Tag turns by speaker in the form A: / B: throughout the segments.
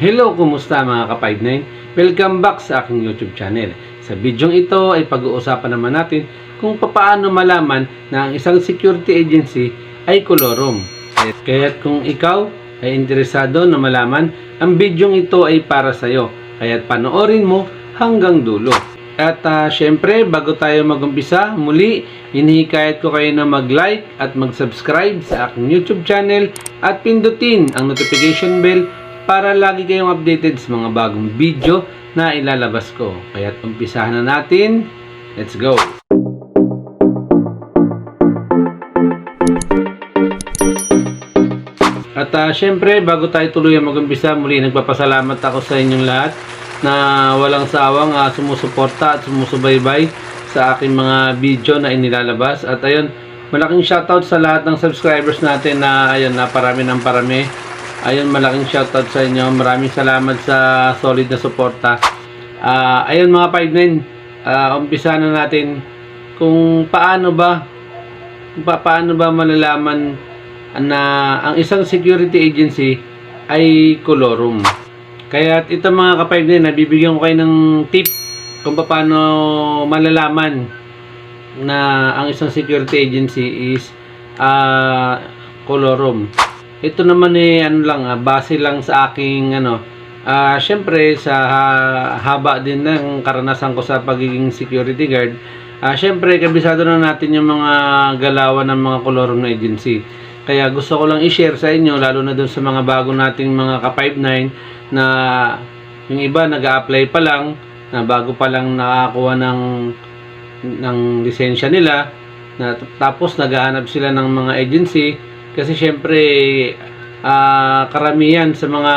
A: Hello, kumusta mga ka-59? Welcome back sa aking YouTube channel. Sa bidyong ito ay pag-uusapan naman natin kung paano malaman na ang isang security agency ay kolorum. Kaya't kung ikaw ay interesado na malaman, ang bidyong ito ay para sa iyo. Kaya't panoorin mo hanggang dulo. At ah, syempre, bago tayo magumpisa, muli, hinihikayat ko kayo na mag-like at mag-subscribe sa aking YouTube channel at pindutin ang notification bell para lagi kayong updated sa mga bagong video na ilalabas ko. Kaya't umpisahan na natin. Let's go! At ah, syempre, bago tayo tuloy ang mag-umpisa, muli nagpapasalamat ako sa inyong lahat na walang sawang ah, sumusuporta at sumusubaybay sa aking mga video na inilalabas. At ayun, malaking shoutout sa lahat ng subscribers natin na ayun, na parami ng parami. Ayun, malaking shoutout sa inyo. Maraming salamat sa solid na suporta. Ah, ayun mga 59, ah, umpisa na natin kung paano ba kung pa- paano ba malalaman na ang isang security agency ay kolorum. Kaya ito mga kapayag din, nabibigyan ko kayo ng tip kung paano malalaman na ang isang security agency is ah kolorum. Ito naman eh ano lang, ah, base lang sa aking ano, ah syempre sa ha- haba din ng karanasan ko sa pagiging security guard, ah syempre kabisado na natin yung mga galawan ng mga kolorum na agency. Kaya gusto ko lang i-share sa inyo, lalo na doon sa mga bago nating mga ka-59 na yung iba nag-a-apply pa lang, na bago pa lang nakakuha ng ng lisensya nila, na tapos naghahanap sila ng mga agency kasi syempre ah, karamihan sa mga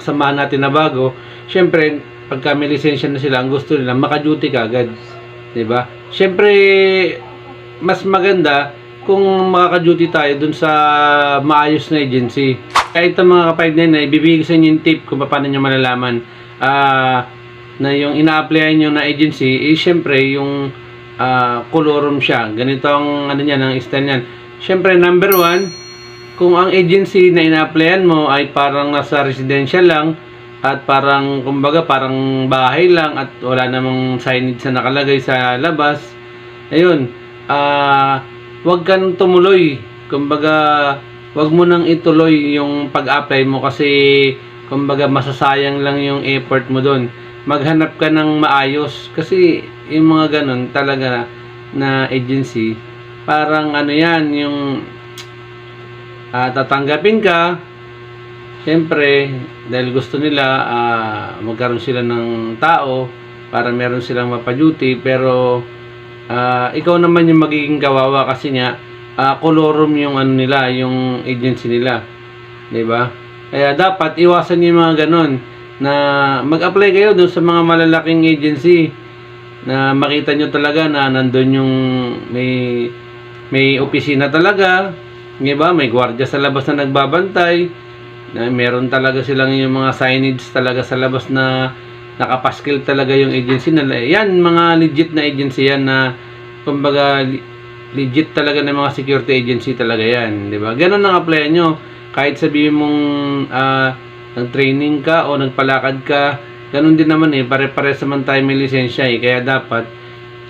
A: kasamahan natin na bago, syempre pagka may lisensya na sila, ang gusto nila maka-duty ka agad. ba? Syempre mas maganda kung makaka-duty tayo dun sa maayos na agency. Kahit ang mga kapatid na ibibigay sa inyo yung tip kung paano nyo malalaman ah, na yung ina-applyan nyo na agency, eh syempre yung ah, kolorum siya. Ganito ang ano niyan, ang style niyan. Syempre, number one, kung ang agency na ina-applyan mo ay parang nasa residential lang at parang kumbaga parang bahay lang at wala namang signage na nakalagay sa labas ayun ah wag kang tumuloy. Kumbaga wag mo nang ituloy yung pag-apply mo kasi kumbaga masasayang lang yung effort mo doon maghanap ka ng maayos kasi yung mga ganun talaga na agency parang ano yan yung ah, tatanggapin ka Siyempre, dahil gusto nila ah, magkaroon sila ng tao para meron silang mapaduty pero ah, ikaw naman yung magiging kawawa kasi nga ah, kolorum yung ano nila, yung agency nila. 'Di ba? Kaya dapat iwasan yung mga ganon na mag-apply kayo dun sa mga malalaking agency na makita nyo talaga na nandun yung may may opisina talaga, 'di ba? May gwardiya sa labas na nagbabantay na meron talaga silang yung mga signage talaga sa labas na nakapaskil talaga yung agency nila. Yan, mga legit na agency yan na kumbaga legit talaga ng mga security agency talaga yan, di ba? Ganun ang apply nyo. Kahit sabihin mong ah, nag-training ka o nagpalakad ka, ganun din naman eh, pare-pare naman tayo may lisensya eh. Kaya dapat,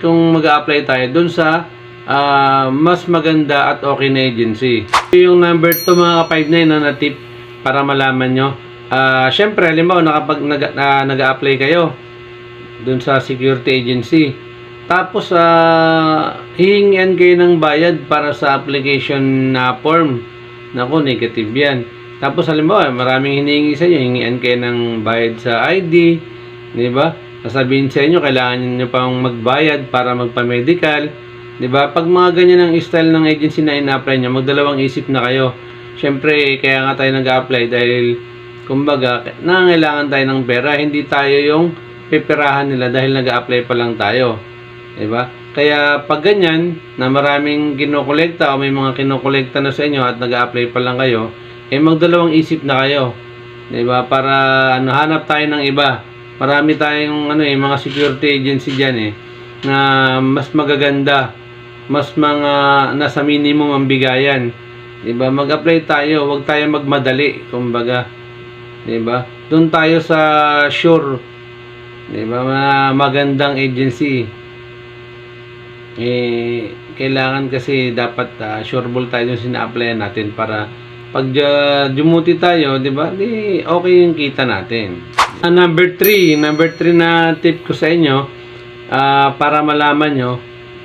A: kung mag apply tayo dun sa ah, mas maganda at okay na agency. Yung number 2 mga ka-59 na na tip para malaman nyo. Ah, syempre, halimbawa nakapag nag, na, nag-apply kayo dun sa security agency. Tapos ah hihingian kayo ng bayad para sa application na form. Naku, negative 'yan. Tapos halimbawa, maraming hinihingi sa inyo, hingian kayo ng bayad sa ID, 'di ba? Sasabihin sa inyo kailangan niyo pang magbayad para magpa-medical, 'di ba? Pag mga ganyan ang style ng agency na ina-apply niyo, magdalawang isip na kayo. Siyempre, kaya nga tayo nag-apply dahil kumbaga, nangangailangan tayo ng pera, hindi tayo yung pipirahan nila dahil nag-apply pa lang tayo. 'Di ba? Kaya pag ganyan na maraming kinokolekta o may mga kinokolekta na sa inyo at nag-apply pa lang kayo, eh magdalawang isip na kayo. 'Di ba? Para ano, hanap tayo ng iba. Marami tayong ano eh mga security agency diyan eh na mas magaganda, mas mga nasa minimum ang bigayan. 'Di ba? Mag-apply tayo, huwag tayo magmadali, kumbaga. 'Di ba? Doon tayo sa sure. 'Di ba? Ma- magandang agency. Eh kailangan kasi dapat uh, sureball tayo yung sina-applyan natin para pag uh, dumuti tayo, 'di ba? Di okay yung kita natin. Ah, number 3, number 3 na tip ko sa inyo ah, para malaman nyo.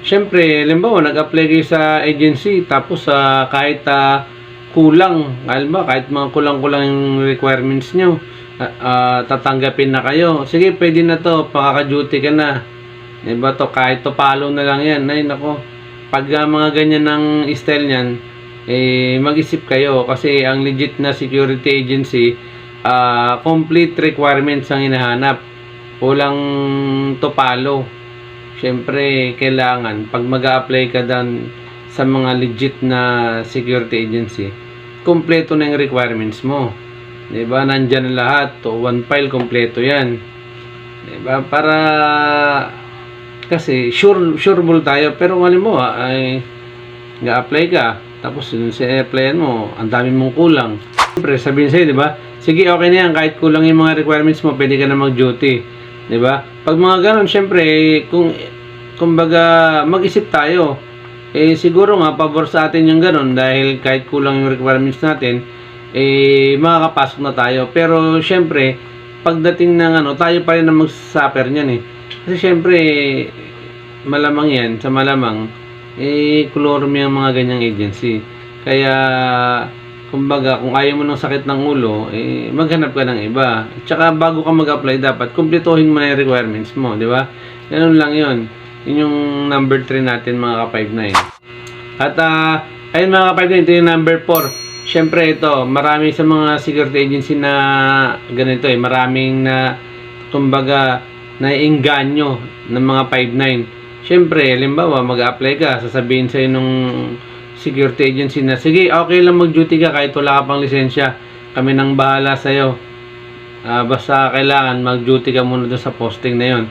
A: Syempre, halimbawa, nag-apply kayo sa agency tapos ah, kahit ah, kulang, halimbawa, kahit mga kulang-kulang requirements nyo, ah, ah, tatanggapin na kayo. Sige, pwede na to, pakaka-duty ka na. Diba to, kahit to palo na lang yan. Ay, nako, pag ah, mga ganyan ng style niyan, eh, mag-isip kayo kasi ang legit na security agency, ah, complete requirements ang hinahanap. Walang topalo. Siyempre, kailangan, pag mag apply ka dan sa mga legit na security agency, kompleto na yung requirements mo. 'Di ba? Nandiyan na lahat. To one file kompleto 'yan. 'Di ba? Para kasi sure sureable tayo pero kung halimbawa ay ga-apply ka tapos yung sa applyan mo ang dami mong kulang siyempre sabihin sa'yo di ba sige okay na yan kahit kulang yung mga requirements mo pwede ka na mag-duty di ba? Pag mga ganun siyempre kung kumbaga mag-isip tayo eh siguro nga pabor sa atin yung ganun dahil kahit kulang yung requirements natin eh makakapasok na tayo. Pero siyempre pagdating ng ano tayo pa rin ang mag-suffer niyan eh. Kasi syempre, malamang yan, sa malamang, eh, kulorum yung mga ganyang agency. Kaya, kumbaga, kung ayaw mo ng sakit ng ulo, eh, maghanap ka ng iba. Tsaka, bago ka mag-apply, dapat kumpletuhin mo na yung requirements mo, di ba? Ganun lang yun. Yun yung number 3 natin, mga ka-59. At, ah, ayun mga ka-59, ito yung number 4. Siyempre, ito, marami sa mga security agency na ganito eh, maraming na, kumbaga, naiinganyo ng mga 5'9". Siyempre, halimbawa, mag-apply ka, sasabihin sa'yo nung security agency na, sige, okay lang mag-duty ka kahit wala ka pang lisensya. Kami nang bahala sa'yo. Ah, basta kailangan mag-duty ka muna doon sa posting na yon.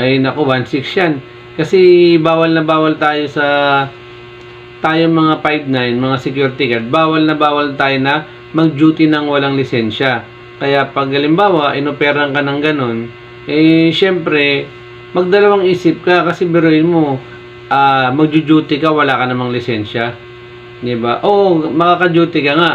A: Ay, naku, 1.6 yan. Kasi bawal na bawal tayo sa tayo mga 5'9", mga security guard, bawal na bawal tayo na mag-duty ng walang lisensya. Kaya pag halimbawa, inoperan ka ng ganun, eh, syempre, magdalawang isip ka kasi biruin mo, ah, magjo-duty ka, wala ka namang lisensya. 'Di ba? Oo, makaka-duty ka nga.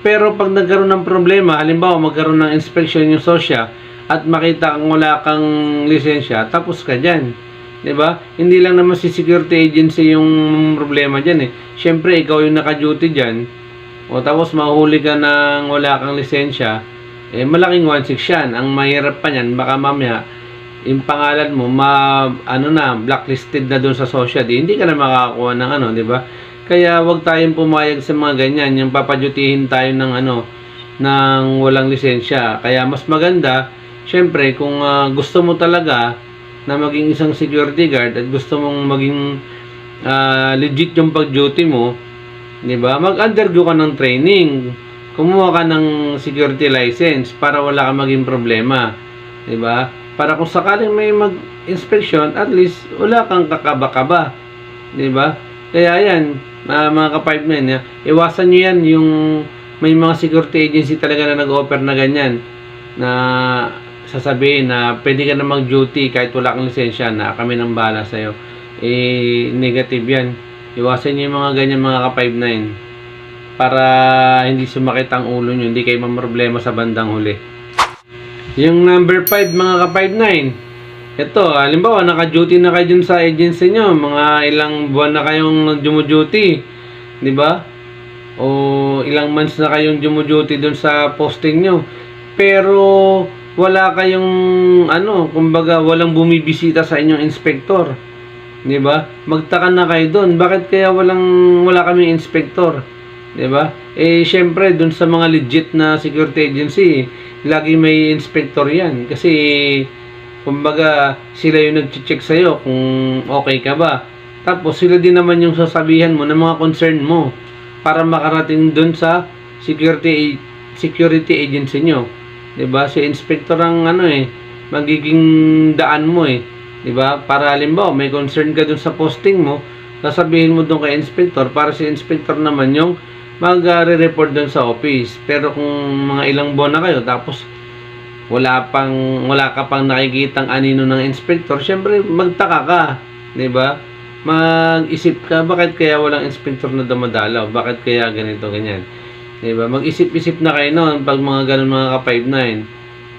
A: Pero pag nagkaroon ng problema, halimbawa magkaroon ng inspection yung sosya at makita kang wala kang lisensya, tapos ka diyan. 'Di ba? Hindi lang naman si security agency yung problema diyan eh. Syempre, ikaw yung naka-duty diyan. O tapos mahuli ka ng wala kang lisensya, eh malaking 1.6 yan. Ang mahirap pa niyan, baka mamaya, yung pangalan mo, ma, ano na, blacklisted na doon sa social, di, hindi ka na makakakuha ng ano, di ba? Kaya wag tayong pumayag sa mga ganyan, yung papadyutihin tayo ng ano, ng walang lisensya. Kaya mas maganda, syempre, kung ah, gusto mo talaga na maging isang security guard at gusto mong maging ah, legit yung pag-duty mo, di ba? Mag-undergo ka ng training kumuha ka ng security license para wala ka maging problema. 'Di ba? Para kung sakaling may mag-inspection, at least wala kang kakaba-kaba. 'Di ba? Kaya yan, uh, mga ka-5 yan, iwasan nyo yan yung may mga security agency talaga na nag-offer na ganyan na sasabihin na pwede ka na mag-duty kahit wala kang lisensya na kami nang bahala sa'yo. Eh, negative yan. Iwasan nyo yung mga ganyan mga ka-5'9 para hindi sumakit ang ulo nyo, hindi kayo mamroblema sa bandang huli. Yung number 5 mga ka-59, ito, halimbawa naka-duty na kayo dun sa agency nyo, mga ilang buwan na kayong duty di ba? O ilang months na kayong duty dun sa posting nyo. Pero wala kayong ano, kumbaga walang bumibisita sa inyong inspector. 'Di ba? Magtaka na kayo doon. Bakit kaya walang wala kaming inspector? 'Di ba? Eh syempre doon sa mga legit na security agency, lagi may inspector 'yan kasi kumbaga sila yung nagche-check sa iyo kung okay ka ba. Tapos sila din naman yung sasabihan mo ng mga concern mo para makarating doon sa security security agency nyo. 'Di ba? Si inspector ang ano eh magiging daan mo eh. 'Di ba? Para halimbawa may concern ka doon sa posting mo, sasabihin mo doon kay inspector para si inspector naman yung mag-report doon sa office. Pero kung mga ilang buwan na kayo, tapos wala pang wala ka pang nakikitang anino ng inspector, syempre magtaka ka, 'di ba? Mag-isip ka bakit kaya walang inspector na dumadalaw? Bakit kaya ganito ganyan? 'Di ba? Mag-isip-isip na kayo noon pag mga ganun mga ka-59.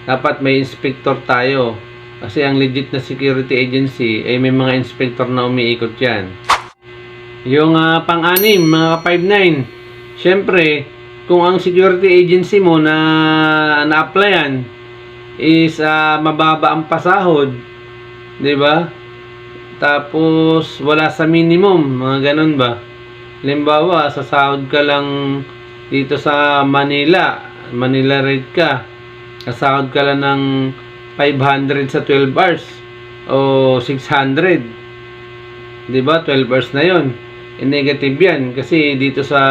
A: Dapat may inspector tayo. Kasi ang legit na security agency ay may mga inspector na umiikot 'yan. Yung ah, pang-anim, mga ka-59. Syempre, kung ang security agency mo na na-applyan is ah, mababa ang pasahod, 'di ba? Tapos wala sa minimum, mga ganun ba? Halimbawa, sa sahod ka lang dito sa Manila, Manila rate ka. Kasahod ka lang ng 500 sa 12 hours o 600. 'Di ba? 12 hours na 'yon. E negative 'yan kasi dito sa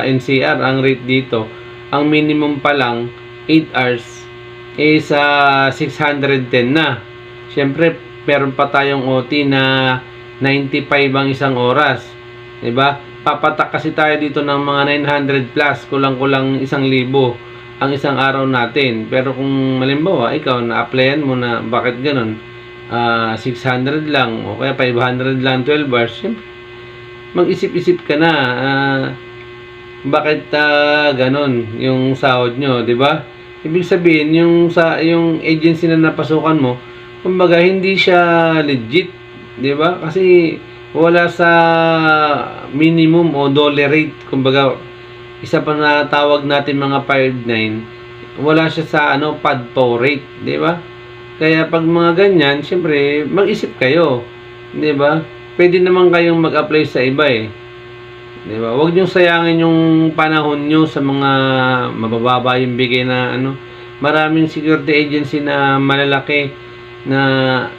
A: NCR ang rate dito, ang minimum pa lang 8 hours is ah, 610 na. Siyempre, meron pa tayong OT na 95 ang isang oras. 'Di ba? Papatak kasi tayo dito ng mga 900 plus, kulang-kulang isang libo ang isang araw natin. Pero kung malimbawa, ikaw na-applyan mo na bakit ganun? Ah, 600 lang o kaya 500 lang 12 hours. Siyempre, mag-isip-isip ka na ah, bakit ah, ganun yung sahod nyo, 'di ba? Ibig sabihin yung sa yung agency na napasukan mo, kumbaga hindi siya legit, 'di ba? Kasi wala sa minimum o dollar rate, kumbaga isa pa na tawag natin mga 59, wala siya sa ano PADPO rate, 'di ba? Kaya pag mga ganyan, siyempre mag-isip kayo, 'di ba? Pwede naman kayong mag-apply sa iba eh. 'Di ba? Huwag niyo sayangin yung panahon niyo sa mga mabababa yung bigay na ano. Maraming security agency na malalaki na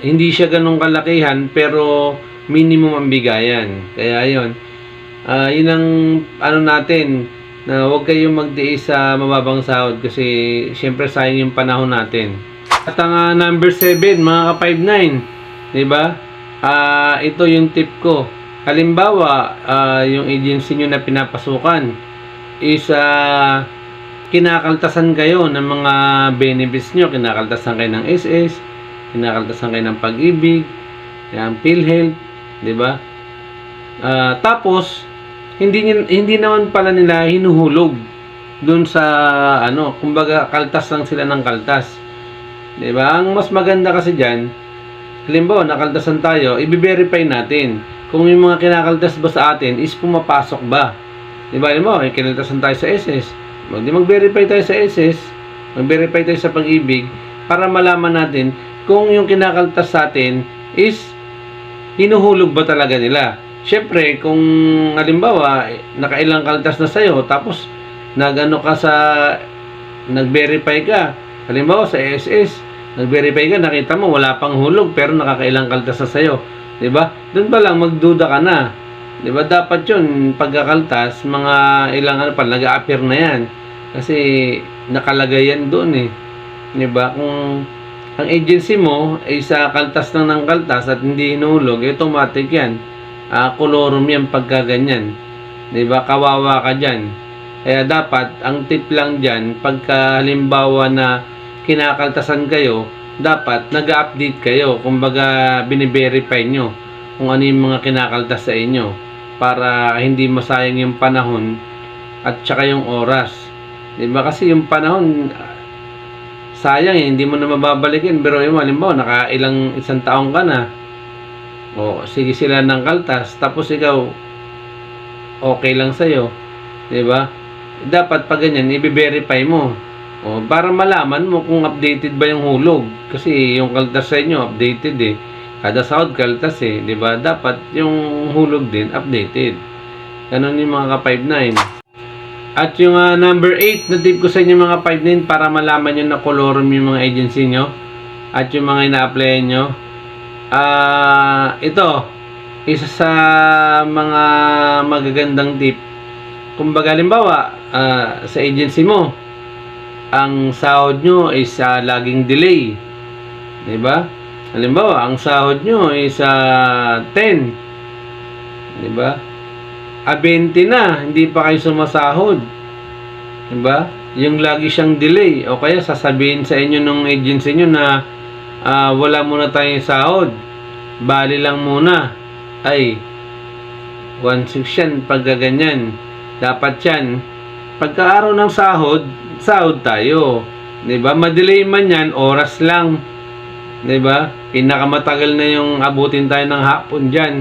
A: hindi siya ganun kalakihan pero minimum ang bigayan. Kaya 'yon. Ah, yun ang ano natin na huwag kayong magdiis sa mababang sahod kasi syempre sayang yung panahon natin. At ang ah, number 7, mga ka-59, 'di ba? Ah, ito yung tip ko. Halimbawa, ah, yung agency nyo na pinapasukan is ah, kinakaltasan kayo ng mga benefits nyo. Kinakaltasan kayo ng SS, kinakaltasan kayo ng pag-ibig, ng PhilHealth, di ba? Ah, tapos, hindi, hindi naman pala nila hinuhulog dun sa ano, kumbaga kaltas lang sila ng kaltas. 'Di ba? Ang mas maganda kasi diyan, halimbawa nakaltasan tayo, i-verify natin kung yung mga kinakaltas ba sa atin is pumapasok ba. 'Di ba? Halimbawa, may kinaltasan tayo sa SS. Mag di mag-verify tayo sa SS, mag-verify tayo sa pag-ibig para malaman natin kung yung kinakaltas sa atin is hinuhulog ba talaga nila. Siyempre, kung halimbawa, eh, nakailang kaltas na sa'yo, tapos nagano ka sa nag-verify ka, halimbawa sa SS, nag-verify ka, nakita mo wala pang hulog pero nakakailang kaltas na sa'yo. 'Di ba? Doon pa lang magduda ka na. 'Di ba? Dapat 'yun pagkakaltas, mga ilang ano pa nag-a-appear na 'yan. Kasi nakalagay yan doon eh. 'Di ba? Kung ang agency mo ay sa kaltas lang ng kaltas at hindi hinulog, eh, automatic yan. Ah, kolorum yan pagka ganyan. 'Di ba? Kawawa ka diyan. Kaya dapat ang tip lang diyan pagka halimbawa na kinakaltasan kayo, dapat nag-update kayo. Kumbaga bine-verify nyo kung ano yung mga kinakaltas sa inyo para hindi masayang yung panahon at saka yung oras. 'Di ba? Kasi yung panahon ah, sayang eh, hindi mo na mababalikin. Pero yung halimbawa, naka ilang isang taong ka na, o sige sila ng kaltas, tapos ikaw, okay lang sa'yo. 'di ba? Dapat pag ganyan, i-verify mo. O, para malaman mo kung updated ba yung hulog. Kasi yung kaltas sa inyo, updated eh. Kada sahod kaltas eh, ba? Dapat yung hulog din, updated. Ganun yung mga ka-59. At yung ah, number 8 na tip ko sa inyo mga 59 para malaman nyo na kolorum yung mga agency nyo at yung mga ina-applyan nyo. Ah, ito, isa sa mga magagandang tip. Kumbaga halimbawa, ah, sa agency mo, ang sahod nyo is ah, laging delay. ba? Halimbawa, ang sahod nyo is ah, 10. 'Di ba? a 20 na, hindi pa kayo sumasahod. Diba? Yung lagi siyang delay o kaya sasabihin sa inyo ng agency nyo na ah, wala muna tayong sahod. Bali lang muna. Ay, 1.6 yan pagka ganyan. Dapat yan. Pagka araw ng sahod, sahod tayo. 'Di ba? Madelay man yan, oras lang. 'Di ba? Pinakamatagal na yung abutin tayo ng hapon diyan.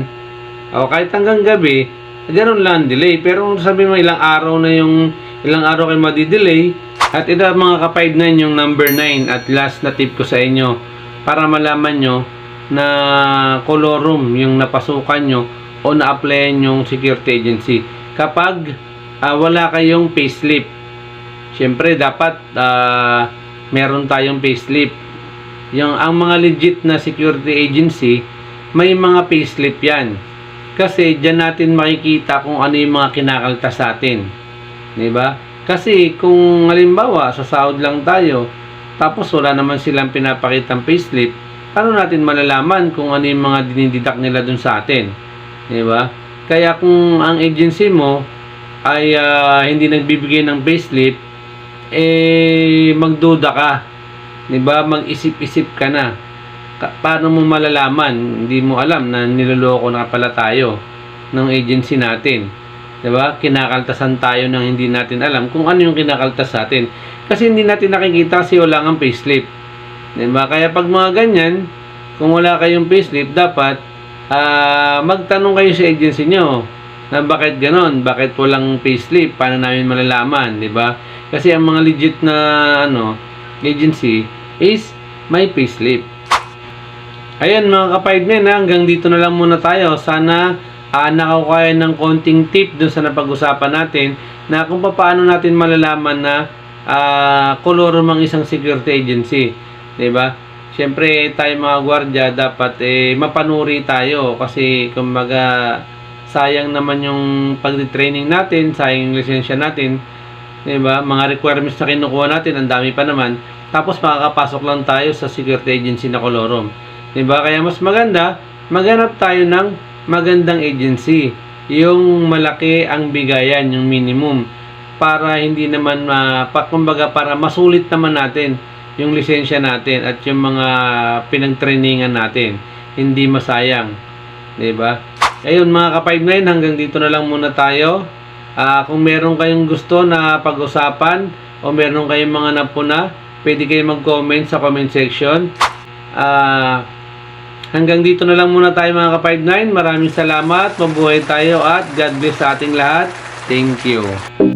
A: O kahit hanggang gabi, ganun lang ang delay. Pero sabi mo ilang araw na yung ilang araw kayo madidelay, at ito mga ka-5 na yung number 9 at last na tip ko sa inyo para malaman nyo na colorum yung napasukan nyo o na-applyan yung security agency. Kapag ah, wala kayong payslip, syempre dapat ah, meron tayong payslip. Yung ang mga legit na security agency, may mga payslip 'yan. Kasi diyan natin makikita kung ano yung mga kinakaltas sa atin. 'Di ba? Kasi kung halimbawa sa sahod lang tayo, tapos wala naman silang pinapakitang payslip, paano natin malalaman kung ano yung mga dinididak nila dun sa atin? 'Di ba? Kaya kung ang agency mo ay ah, hindi nagbibigay ng payslip, eh magduda ka. 'Di ba? Mag-isip-isip ka na. Ka- paano mo malalaman? Hindi mo alam na niloloko na pala tayo ng agency natin. 'Di ba? Kinakaltasan tayo ng hindi natin alam kung ano yung kinakaltas sa atin. Kasi hindi natin nakikita kasi wala kang payslip. 'Di ba? Kaya pag mga ganyan, kung wala kayong payslip, dapat ah magtanong kayo sa agency nyo na bakit ganon, bakit walang payslip, paano namin malalaman, 'di ba? Kasi ang mga legit na ano, agency is may payslip. Ayan mga ka-5 men, ha, hanggang dito na lang muna tayo. Sana uh, nakakaya ng konting tip dun sa napag-usapan natin na kung paano natin malalaman na uh, kolorum ang isang security agency. 'Di ba? Siyempre tayo mga gwardiya dapat eh, mapanuri tayo kasi kumbaga sayang naman yung pag-training natin, sayang yung lisensya natin. 'di ba? Mga requirements na kinukuha natin, ang dami pa naman. Tapos makakapasok lang tayo sa security agency na Colorum. 'Di ba? Kaya mas maganda maghanap tayo ng magandang agency. Yung malaki ang bigayan, yung minimum para hindi naman ma pa, kumbaga para masulit naman natin yung lisensya natin at yung mga pinagtrainingan natin. Hindi masayang. 'Di ba? Ayun mga ka-59 hanggang dito na lang muna tayo. Ah, kung meron kayong gusto na pag-usapan o meron kayong mga napuna, pwede kayong mag-comment sa comment section. Ah, hanggang dito na lang muna tayo mga ka-59. Maraming salamat. Mabuhay tayo at God bless sa ating lahat. Thank you.